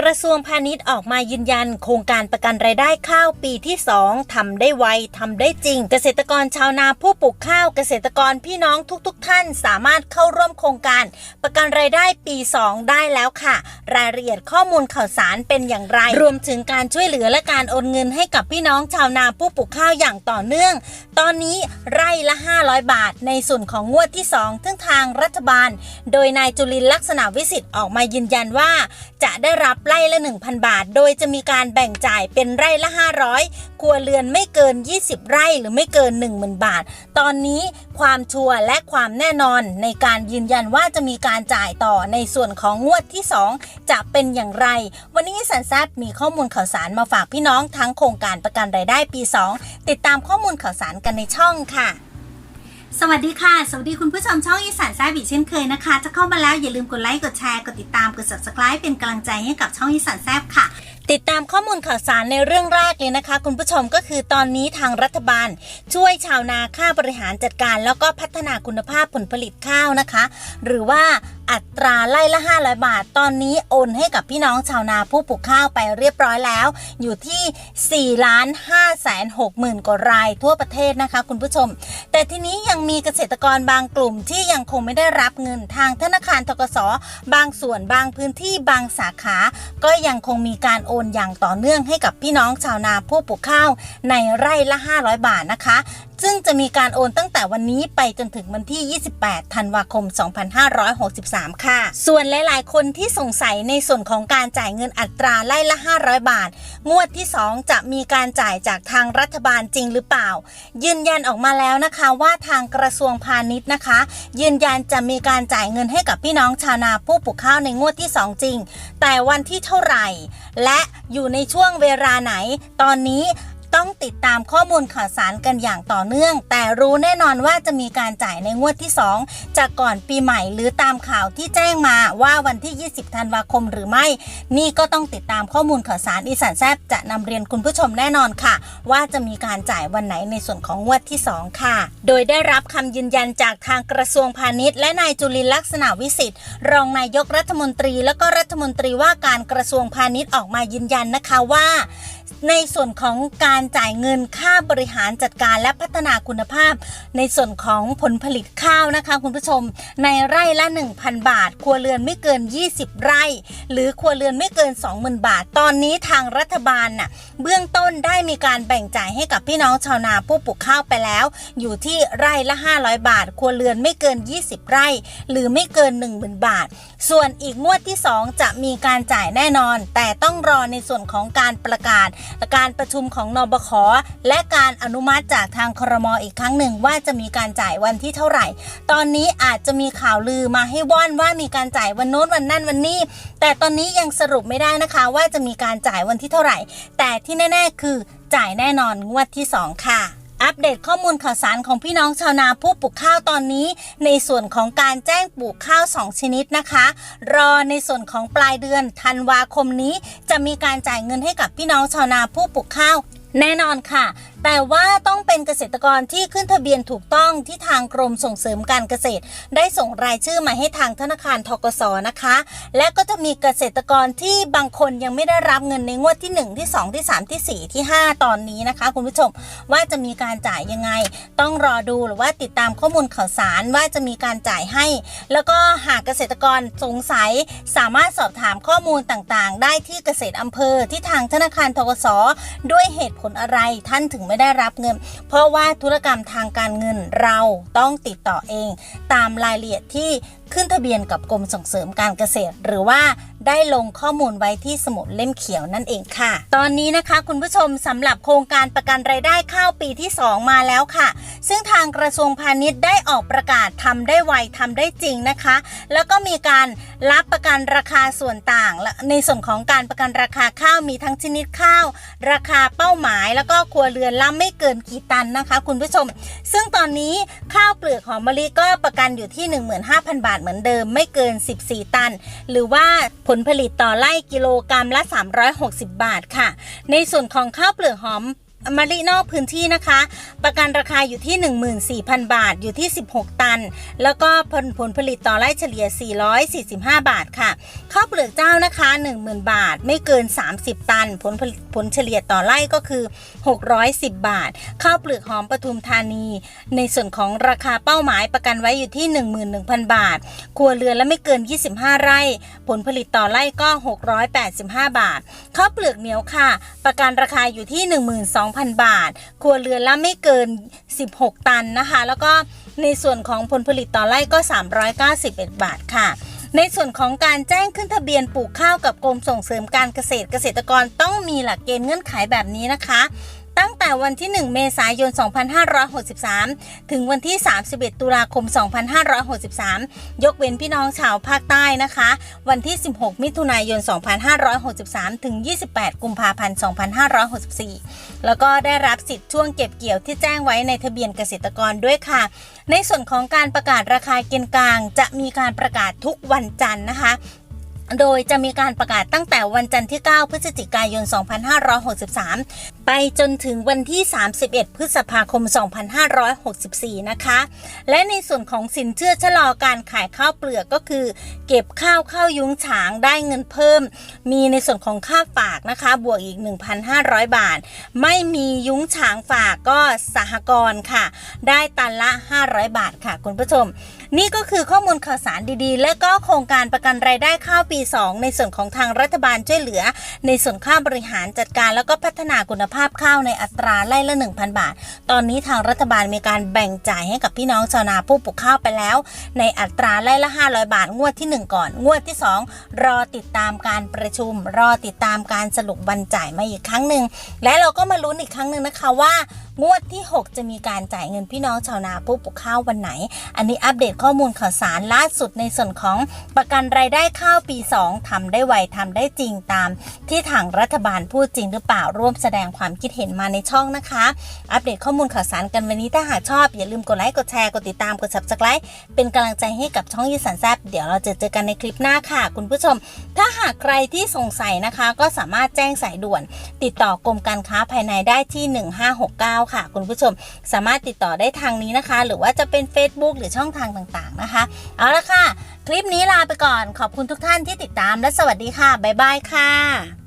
กระทรวงพาณิชย์ออกมายืนยัน โครงการประกันรายได้ข้าวปีที่ 2ทำได้ไวทำได้จริง เกษตรกรชาวนาผู้ปลูกข้าว เกษตรกรพี่น้องทุกๆทท่านสามารถเข้าร่วมโครงการ ประกันรายได้ปี 2 ได้แล้วค่ะ รายละเอียดข้อมูลข่าวสารเป็นอย่างไร รวมถึงการช่วยเหลือและการโอนเงินให้กับพี่น้องชาวนาผู้ปลูกข้าวอย่างต่อเนื่อง ตอนนี้ไร่ละ 500 บาท ในส่วนของงวดที่2ซึ่งทางรัฐบาล โดยนายจุลินลักษณะวิสิทธิ์ออกมายืนยันว่า จะได้รับไร่ละ 1,000 บาท โดยจะมีการแบ่งจ่ายเป็นไร่ละ 500 ครัวเรือนไม่เกิน 20 ไร่หรือไม่เกิน 10,000 บาท ตอนนี้ความชัวร์และความแน่นอนในการยืนยันว่าจะมีการจ่ายต่อในส่วนของงวดที่ 2 จะเป็นอย่างไร วันนี้สันแซบมีข้อมูลข่าวสารมาฝากพี่น้องทั้งโครงการประกันรายได้ปี 2 ติดตามข้อมูลข่าวสารกันในช่องค่ะ สวัสดีค่ะ สวัสดีคุณผู้ชมช่องอีสานแซ่บอีกเช่นเคยนะคะจะเข้ามาแล้วอย่าลืมกดไลค์ กดแชร์ กดติดตาม กด subscribe เป็นกำลังใจให้กับช่องอีสานแซ่บค่ะ ติดตามข้อมูลข่าวสารในเรื่องแรกเลยนะคะ คุณผู้ชมก็คือตอนนี้ทางรัฐบาล ช่วยชาวนาค่าบริหารจัดการ แล้วก็พัฒนาคุณภาพผลผลิตข้าวนะคะ หรือว่า อัตราไล่ละ 500 บาท ตอนนี้โอนให้กับพี่น้องชาวนาผู้ปลูกข้าวไปเรียบร้อยแล้ว อยู่ที่4ล้าน5แสน6หมื่นกว่ารายทั่วประเทศนะคะ คุณผู้ชม แต่ทีนี้ยังมีเกษตรกรบางกลุ่มที่ยังคงไม่ได้รับเงินทางธนาคารทกสบางส่วนบางพื้นที่บางสาขา ก็ยังคงมีการโอนอย่างต่อเนื่องให้กับพี่น้องชาวนาผู้ปลูกข้าวในไร่ละ 500 บาทนะคะ ซึ่งจะมีการโอนตั้งแต่วันนี้ไปจนถึงวันที่ 28 ธันวาคม 2563ค่ะ ส่วนหลายๆ คนที่สงสัยในส่วนของการจ่ายเงินอัตราไล่ละ 500 บาท งวดที่ 2 จะมีการจ่ายจากทางรัฐบาลจริงหรือเปล่า ยืนยันออกมาแล้วนะคะว่าทางกระทรวงพาณิชย์นะคะ ยืนยันจะมีการจ่ายเงินให้กับพี่น้องชาวนาผู้ปลูกข้าวในงวดที่ 2 จริง แต่วันที่เท่าไหร่ และอยู่ในช่วงเวลาไหน ตอนนี้ ต้องติดตามข้อมูลข่าวสารกันอย่างต่อเนื่อง แต่รู้แน่นอนว่าจะมีการจ่ายในงวดที่ 2 จากก่อนปีใหม่หรือตามข่าวที่แจ้งมาว่าวันที่ 20 ธันวาคมหรือไม่ นี่ก็ต้องติดตามข้อมูลข่าวสารอีสานแซบจะนำเรียนคุณผู้ชมแน่นอนค่ะ ว่าจะมีการจ่ายวันไหนในส่วนของงวดที่ 2 ค่ะ โดยได้รับคำยืนยันจากทางกระทรวงพาณิชย์ และนายจุลินลักษณะวิสิทธิ์รองนายกรัฐมนตรี และก็รัฐมนตรีว่าการกระทรวงพาณิชย์ออกมายืนยันนะคะว่า ในส่วนของการจ่ายเงินค่าบริหารจัดการและพัฒนาคุณภาพ ในส่วนของผลผลิตข้าวนะคะ คุณผู้ชม ในไร่ละ 1,000 บาท ครัวเรือนไม่เกิน 20 ไร่ หรือครัวเรือนไม่เกิน 20,000 บาท ตอนนี้ทางรัฐบาลน่ะเบื้องต้นได้มีการแบ่งจ่ายให้กับพี่น้องชาวนาผู้ปลูกข้าวไปแล้ว อยู่ที่ไร่ละ 500 บาท ครัวเรือนไม่เกิน 20 ไร่ หรือไม่เกิน 10,000 บาท ส่วนอีกงวดที่ 2 จะมีการจ่ายแน่นอน แต่ต้องรอในส่วนของการประกาศการประชุมของนบคและการอนุมัติจากทางครมอีกครั้งหนึ่งว่าจะมีการจ่ายวันที่เท่าไหร่ ตอนนี้อาจจะมีข่าวลือมาให้ว่อนว่ามีการจ่ายวันโน้นวันนั่นวันนี้ แต่ตอนนี้ยังสรุปไม่ได้นะคะว่าจะมีการจ่ายวันที่เท่าไหร่ แต่ที่แน่ ๆ คือจ่ายแน่นอนงวดที่ 2 ค่ะ อัปเดตข้อมูลข่าวสารของพี่น้องชาวนาผู้ปลูกข้าวตอนนี้ ในส่วนของการแจ้งปลูกข้าว 2 ชนิดนะคะ รอในส่วนของปลายเดือนธันวาคมนี้ จะมีการจ่ายเงินให้กับพี่น้องชาวนาผู้ปลูกข้าวแน่นอนค่ะ แต่ว่าต้องเป็นเกษตรกรที่ขึ้นทะเบียนถูกต้องที่ทางกรมส่งเสริมการเกษตร ได้ส่งรายชื่อมาให้ทางธนาคารทกสนะคะ และก็จะมีเกษตรกรที่บางคนยังไม่ได้รับเงินในงวดที่ 1 ที่ 2 ที่ 3 ที่ 4 ที่ 5 ตอนนี้นะคะ คุณผู้ชมว่าจะมีการจ่ายยังไง ต้องรอดูหรือว่าติดตามข้อมูลข่าวสารว่าจะมีการจ่ายให้ แล้วก็หากเกษตรกรสงสัยสามารถสอบถามข้อมูลต่างๆ ได้ที่เกษตรอำเภอที่ทางธนาคารทกสด้วยเหตุผลอะไรท่านถึงไม่ได้รับเงิน เพราะว่าธุรกรรมทางการเงินเราต้องติดต่อเอง ตามรายละเอียดที่ ขึ้นทะเบียนกับกรมส่งเสริมการเกษตร หรือว่าได้ลงข้อมูลไว้ที่สมุดเล่มเขียวนั่นเองค่ะ ตอนนี้นะคะคุณผู้ชมสำหรับโครงการประกันรายได้ข้าวปีที่ 2 มาแล้วค่ะ ซึ่งทางกระทรวงพาณิชย์ได้ออกประกาศทำได้ไวทำได้จริงนะคะ แล้วก็มีการรับประกันราคาส่วนต่างและในส่วนของการประกันราคาข้าวมีทั้งชนิดข้าว ราคาเป้าหมาย แล้วก็ครัวเรือนละไม่เกินกี่ตันนะคะ คุณผู้ชม ซึ่งตอนนี้ข้าวเปลือกหอมมะลิก็ประกันอยู่ที่ 15,000 บาทเหมือนเดิมไม่เกิน 14 ตัน หรือว่าผลผลิตต่อไร่กิโลกรรัมละ 360 บาทค่ะ ในส่วนของข้าวเปลือกหอม มะลินอกพื้นที่นะคะ ประกันราคาอยู่ที่ 14,000 บาทอยู่ที่ 16 ตัน แล้วก็ผลผลผลิตต่อไร่เฉลี่ย 445 บาทค่ะข้าวเปลือกเจ้านะคะ 10,000 บาทไม่เกิน 30 ตันผลผลผลเฉลี่ยต่อไร่ก็คือ 610 บาทข้าวเปลือกหอมปทุมธานี ในส่วนของราคาเป้าหมายประกันไว้อยู่ที่ 11,000 บาท ครัวเรือนและไม่เกิน 25 ไร่ ผลผลิตต่อไร่ก็ 685 บาทข้าวเปลือกเหนียวค่ะ ประกันราคาอยู่ที่ 12,000บาท ครัวเรือนละไม่เกิน 16 ตันนะคะ แล้วก็ในส่วนของผลผลิตต่อไร่ก็ 391 บาทค่ะในส่วนของการแจ้งขึ้นทะเบียนปลูกข้าวกับกรมส่งเสริมการเกษตรเกษตรกรต้องมีหลักเกณฑ์เงื่อนไขแบบนี้นะคะ ตั้งแต่วันที่ 1 เมษายน 2563 ถึงวันที่ 31 ตุลาคม 2563 ยกเว้นพี่น้องชาวภาคใต้นะคะ วันที่ 16 มิถุนายน 2563 ถึง 28 กุมภาพันธ์ 2564 แล้วก็ได้รับสิทธิ์ช่วงเก็บเกี่ยวที่แจ้งไว้ในทะเบียนเกษตรกรด้วยค่ะ ในส่วนของการประกาศราคาเกณฑ์กลาง จะมีการประกาศทุกวันจันทร์นะคะ โดยจะมีการประกาศตั้งแต่วันจันทร์ที่ 9 พฤศจิกายน 2563 ไปจนถึงวันที่ 31 พฤษภาคม 2564 นะคะ และในส่วนของสินเชื่อชะลอการขายข้าวเปลือกก็คือ เก็บข้าวเข้ายุ้งฉางได้เงินเพิ่ม มีในส่วนของค่าฝากนะคะ บวกอีก 1,500 บาท ไม่มียุ้งฉางฝากก็สหกรณ์ค่ะ ได้ตันละ 500 บาทค่ะคุณผู้ชม นี่ก็คือข้อมูลข่าวสารดีๆ และก็โครงการประกันรายได้ข้าวปี 2 ในส่วนของทางรัฐบาลช่วยเหลือ ในส่วนค่าบริหารจัดการแล้วก็พัฒนาคุณภาพข้าวในอัตราไร่ละ 1,000 บาท ตอนนี้ทางรัฐบาลมีการแบ่งจ่ายให้กับพี่น้องชาวนาผู้ปลูกข้าวไปแล้ว ในอัตราไร่ละ 500 บาท งวดที่ 1 ก่อน งวดที่ 2 รอติดตามการประชุม รอติดตามการสรุปวันจ่ายมาอีกครั้งหนึ่งและเราก็มาลุ้นอีกครั้งหนึ่งนะคะว่า งวดที่ 6 จะมีการจ่ายเงินพี่น้องชาวนาผู้ปลูกข้าววันไหน อันนี้อัปเดตข้อมูลข่าวสารล่าสุดในส่วนของประกันรายได้ข้าวปี 2ทำได้ไวทำได้จริงตาม ที่ทางรัฐบาลพูดจริงหรือเปล่าร่วมแสดงความคิดเห็นมาในช่องนะคะ อัปเดตข้อมูลข่าวสารกันวันนี้ถ้าหากชอบ อย่าลืมกดไลค์กดแชร์กดติดตามกด subscribe เป็นกำลังใจให้กับช่องยีสันแซบเดี๋ยวเราจะเจอกันในคลิปหน้าค่ะ คุณผู้ชม ถ้าหากใครที่สงสัยนะคะ ก็สามารถแจ้งสายด่วน ติดต่อกรมการค้าภายในได้ที่ 1569ค่ะ คุณผู้ชมสามารถติดต่อได้ทางนี้นะคะ หรือว่าจะเป็น Facebook หรือช่องทางต่างๆนะคะ เอาละค่ะ คลิปนี้ลาไปก่อนขอบคุณทุกท่านที่ติดตามและสวัสดีค่ะ บ๊ายบายค่ะ